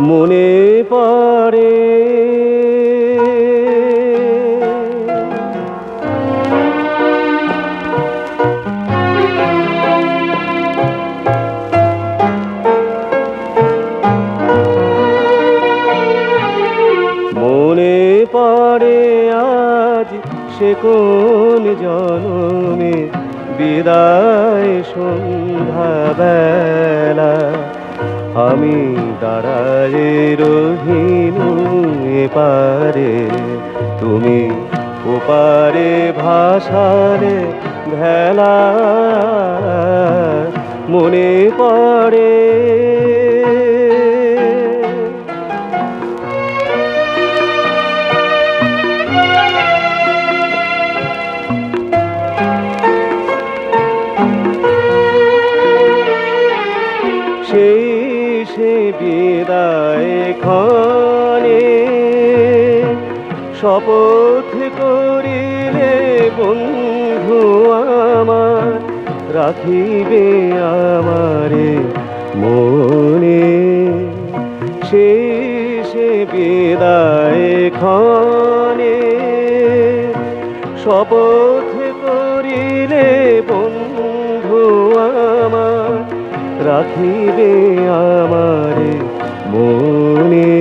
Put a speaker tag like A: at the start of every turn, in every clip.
A: মনে পড়ে। মনে পড়ে আজ সে কোন জনমে বিদায় সন্ধ্যাবেলা। আমি দাঁড়ায় রহিনু পারে তুমি ওপারে ভাষারে ভেলা মনে পড়ে। বিদায় ক্ষণে শপথ করিলে বন্ধু আমার রাখিবে আমারে মনে। সে বিদায় ক্ষণে শপথ মনে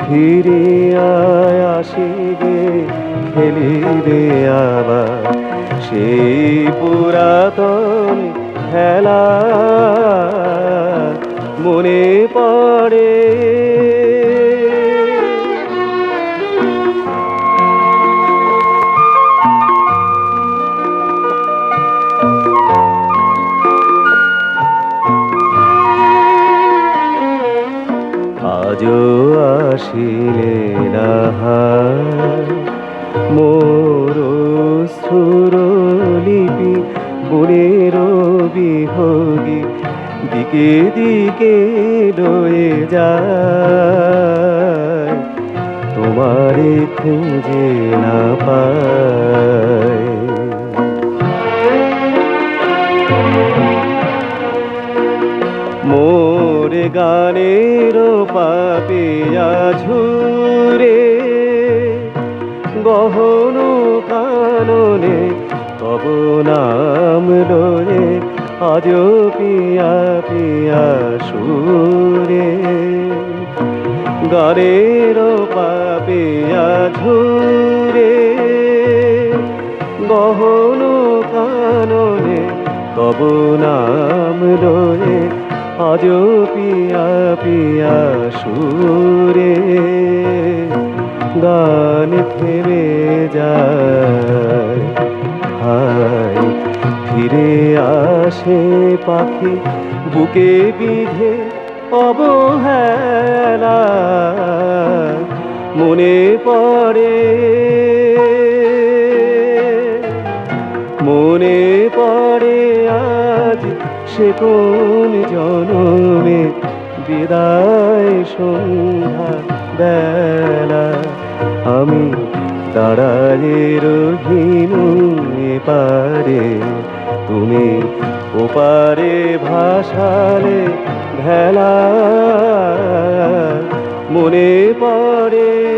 A: ফিরে আয় আসিবে খেলিবে আবার সেই পুরাতন খেলা। মনে পড়ে আজও আসিলে না মোর সুর লিপি বুড়ের বিহগি দিকে দিকে রয়ে যায়। তোমারে খুঁজে না পায় পাপিয়া ঝুরে গহন কাননে তব নাম লয়ে আজ পিয়া পিয়া সুরে। গানের পাপিয়া ঝুরে গহন কাননে তব নাম লয়ে আজ পিয়া পিয়া সুরে গান থেমে যায়। হায়, ফিরে আসে পাখি বুকে বিধে অবহেলা। মনে পড়ে মনে পড়ে সে কোন জনমে? বিদায় সন্ধ্যা বেলা। আমি দাঁড়ালে রহিনু পারে। তুমি ওপারে ভাসালে ভেলা। মনে পড়ে